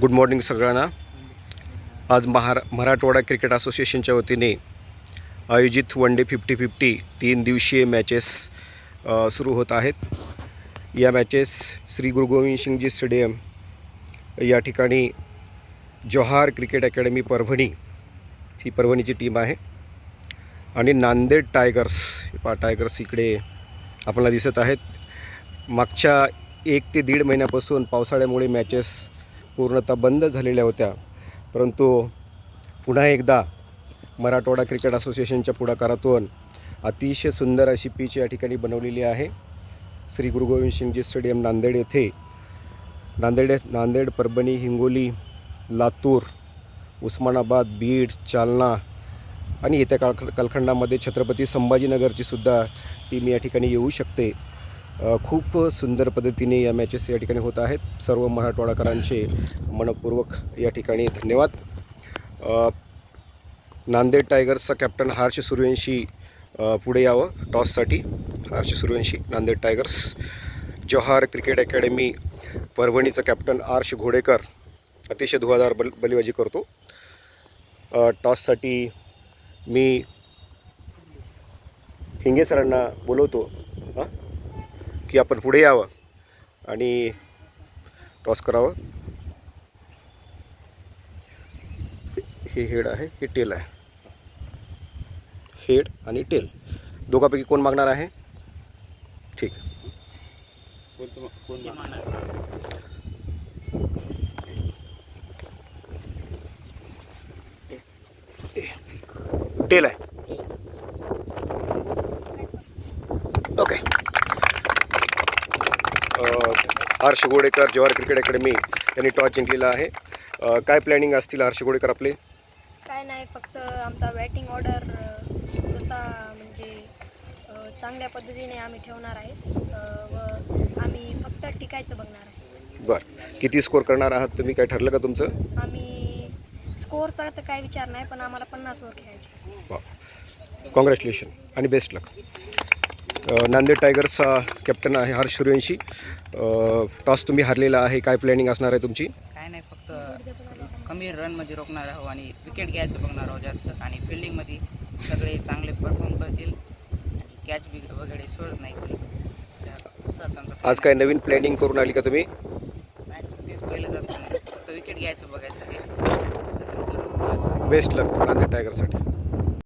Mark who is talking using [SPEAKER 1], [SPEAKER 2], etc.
[SPEAKER 1] Good morning सगळ्यांना. आज महारा मराठवाडा क्रिकेट असोसिएशनच्या वतीने आयोजित वन डे फिफ्टी फिफ्टी तीन दिवसीय मॅचेस सुरू होत आहेत. या मॅचेस श्री गुरु गोविंद सिंगजी स्टेडियम या ठिकाणी जव्हार क्रिकेट अकॅडमी परभणी ही परभणीची टीम आहे. आणि नांदेड टायगर्स पा टायगर्स इकडे आपल्याला दिसत आहेत. मागच्या एक ते दीड महिन्यापासून पावसाळ्यामुळे मॅचेस पूर्णतः बंद झालेल्या होत्या. परंतु पुन्हा एकदा मराठवाडा क्रिकेट असोसिएशनच्या पुढाकारातून अतिशय सुंदर अशी पीच या ठिकाणी बनवलेली आहे. श्री गुरु गोविंद सिंगजी स्टेडियम नांदेड येथे. नांदेड नांदेड परभणी हिंगोली लातूर उस्मानाबाद बीड जालना आणि येत्या काळ कालखंडामध्ये छत्रपती संभाजीनगरची सुद्धा टीम या ठिकाणी येऊ शकते. खूप सुंदर पद्धतीने या मॅचेस या ठिकाणी होत आहेत. सर्व मराठवाडाकरांचे मनपूर्वक या ठिकाणी धन्यवाद. नांदेड टायगर्सचा कॅप्टन हर्ष सूर्यवंशी पुढे यावं टॉससाठी Harsh Suryavanshi Nanded tigers. Johar cricket academy परभणीचा captain Arsh Ghodekar अतिशय धुवाधार बल बलिबाजी करतो. टॉससाठी मी हिंगे सरांना बोलवतो. हां? की आपण पुढे यावं आणि टॉस करावं. हे हेड आहे हे टेल आहे. हेड आणि टेल. दोघापैकी कोण मागणार आहे? ठीक. टेल आहे. हर्ष गोडेकर जवाहर क्रिकेट अकॅडमी यांनी टॉस जिंकलेला आहे. काय प्लॅनिंग असतील हर्ष गोडेकर आपले?
[SPEAKER 2] काय नाही फक्त आमचा बॅटिंग ऑर्डर तसा म्हणजे चांगल्या पद्धतीने आम्ही ठेवणार आहे. व आम्ही फक्त टिकायचं बघणार आहे.
[SPEAKER 1] बरं. किती स्कोर करणार आहात तुम्ही? काय ठरलं का तुमचं?
[SPEAKER 2] आम्ही स्कोअरचा तर काय विचार नाही पण आम्हाला पन्नास ओव्हर खेळायचे
[SPEAKER 1] कॉंग्रॅच्युलेशन आणि बेस्ट लक नांदेड टायगर्सचा कॅप्टन आहे हर्ष सूर्यवंशी. टॉस तुम्ही हारलेला आहे काय प्लॅनिंग असणार आहे तुमची?
[SPEAKER 3] काय नाही फक्त कमी रनमध्ये रोखणार आहोत आणि विकेट घ्यायचं बघणार आहोत जास्त. आणि फिल्डिंगमध्ये सगळे चांगले परफॉर्म करतील. आणि कॅच वगैरे सोडत नाही कोणी.
[SPEAKER 1] आज काय नवीन प्लॅनिंग करून आली का तुम्ही?
[SPEAKER 3] नाही तेच पहिलंच असतं. फक्त विकेट घ्यायचं बघायचं आहे.
[SPEAKER 1] बेस्ट लक नांदेड टायगर्ससाठी.